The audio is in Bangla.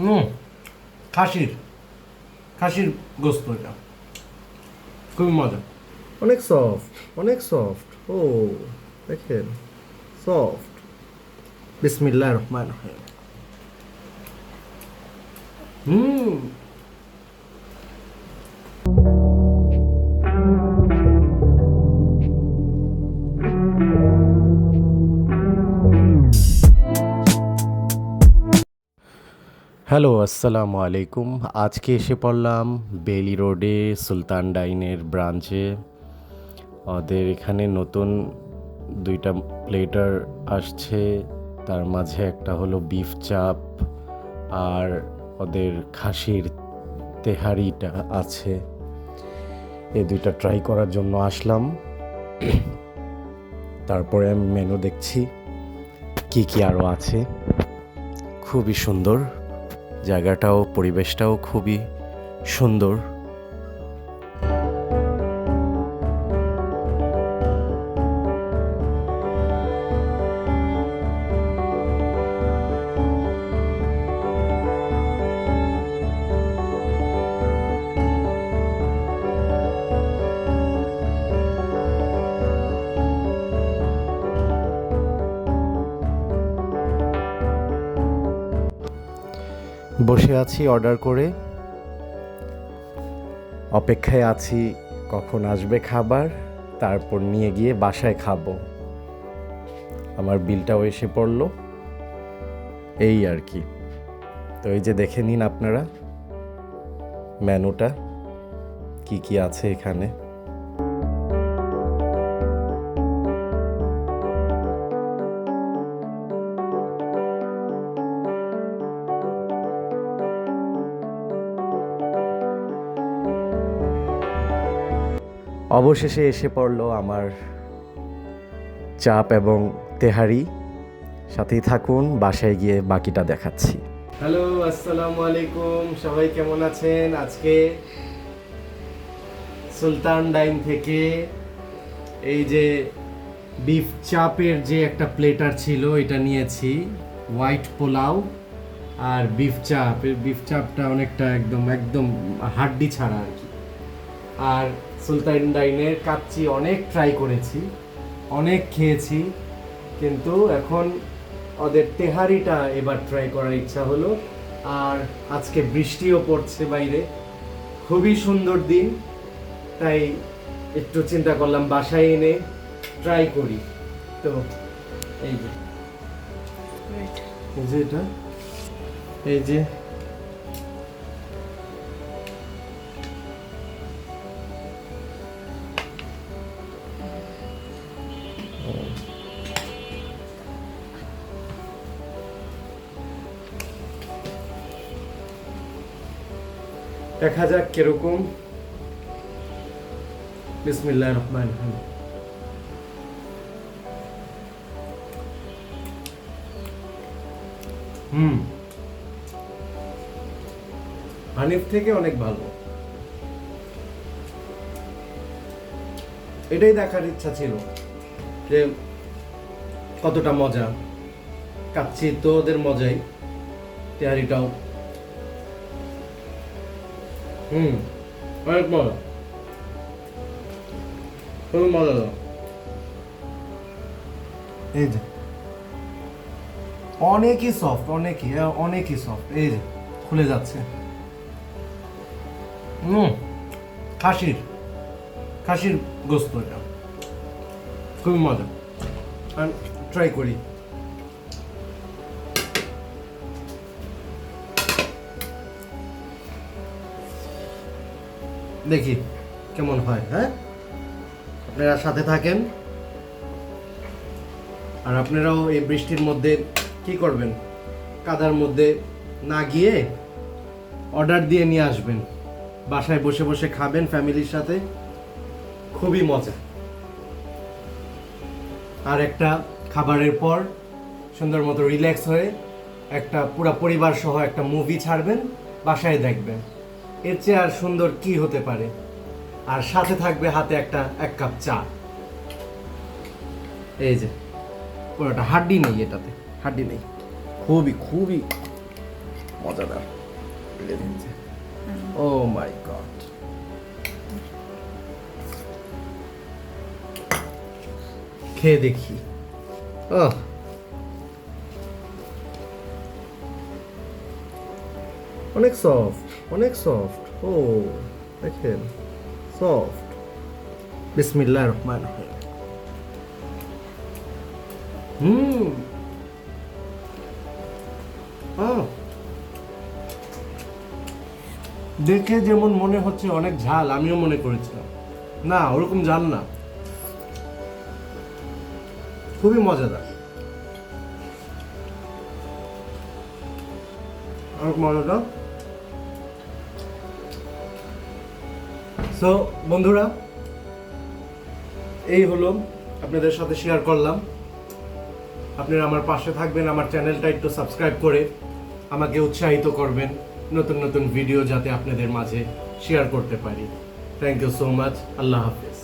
হুম খাসির খাসির গোস্ত এটা। খুবই মজা। অনেক সফট অনেক সফট ও দেখেন সফট বিসমিল্লাহ রহমান রহিম। হুম। হ্যালো, আসসালামু আলাইকুম। আজকে এসে পড়লাম বেলি রোডে সুলতান ডাইনের ব্রাঞ্চে। ওদের এখানে নতুন দুইটা প্লেটার আসছে। তার মাঝে একটা হলো বিফ চাপ আর ওদের খাসির তেহারিটা আছে। এই দুইটা ট্রাই করার জন্য আসলাম। তারপরে আমি মেনু দেখছি, কি কি আরও আছে। খুবই সুন্দর। জায়গাটাও পরিবেশটাও খুবই সুন্দর। বসে আছি অর্ডার করে। অপেক্ষায় আছি কখন আসবে খাবার, তারপর নিয়ে গিয়ে বাসায় খাব। আমার বিলটাও এসে পড়ল। এই আর কি। তো এই যে দেখে নিন আপনারা, মেনুটা, কি কি আছে এখানে। অবশেষে এসে পড়ল আমার চাপ এবং তেহারি। সাথেই থাকুন, বাসায় গিয়ে বাকিটা দেখাচ্ছি। হ্যালো, আসসালামু আলাইকুম। সবাই কেমন আছেন? আজকে সুলতান ডাইন থেকে এই যে বিফ চাপের যে একটা প্লেটার ছিল, এটা নিয়েছি। হোয়াইট পোলাও আর বিফ চাপ। বিফ চাপটা অনেকটা একদম একদম হাড্ডি ছাড়া আর কি। আর সুলতান ডাইনের কাচ্চি অনেক ট্রাই করেছি, অনেক খেয়েছি, কিন্তু এখন ওদের তেহারিটা এবার ট্রাই করার ইচ্ছা হলো। আর আজকে বৃষ্টিও পড়ছে বাইরে, খুবই সুন্দর দিন, তাই একটু চিন্তা করলাম বাসায় এনে ট্রাই করি। তো এই যে এই যে এটা, এই যে দেখা যাক কীরকম? বিসমিল্লাহ রহমান রহিম। হুম। হানিফ থেকে অনেক ভালো। এটাই দেখার ইচ্ছা ছিল যে কতটা মজা। কাচ্ছি তো ওদের মজাই, তেহারিটাও। হুম। অনেক মজা। খুবই মজা এই যে। অনেকই সফট অনেকই অনেকই সফট এই যে, খুলে যাচ্ছে। হুম খাসির। খাসির গোস্ত এটা। খুবই মজা। ট্রাই করি। দেখি, কেমন হয় হ্যাঁ? আপনারা সাথে থাকেন। আর আপনারাও এই বৃষ্টির মধ্যে কি করবেন? কাদার মধ্যে না গিয়ে অর্ডার দিয়ে নিয়ে আসবেন। বাসায় বসে বসে খাবেন ফ্যামিলির সাথে। খুবই মজা। আর একটা খাবারের পর সুন্দর মতো রিল্যাক্স হয়ে একটা পুরা পরিবার সহ একটা মুভি ছাড়বেন, বাসায় দেখবেন। এর চেয়ে আর সুন্দর কি হতে পারে? আর সাথে থাকবে হাতে একটা এক কাপ চা। এই যে পুরোটা হাড্ডি নেই এটাতে হাড্ডি নেই। খুবই খুবই মজাদার। ও মাই গড খেয়ে দেখি। আহ অনেক সফট অনেক সফট ও, দেখেন সফট বিসমিল্লাহ রহমান রহিম। হুম। দেখে যেমন মনে হচ্ছে অনেক ঝাল, আমিও মনে করেছিলাম। না, ওরকম ঝাল না। খুবই মজাদার। অনেক মজাদার সো বন্ধুরা, এই হলো আপনাদের সাথে শেয়ার করলাম। আপনারা আমার পাশে থাকবেন, আমার চ্যানেলটা একটু সাবস্ক্রাইব করে আমাকে উৎসাহিত করবেন, নতুন নতুন ভিডিও যাতে আপনাদের মাঝে শেয়ার করতে পারি। থ্যাংক ইউ সো মাচ আল্লাহ হাফিজ।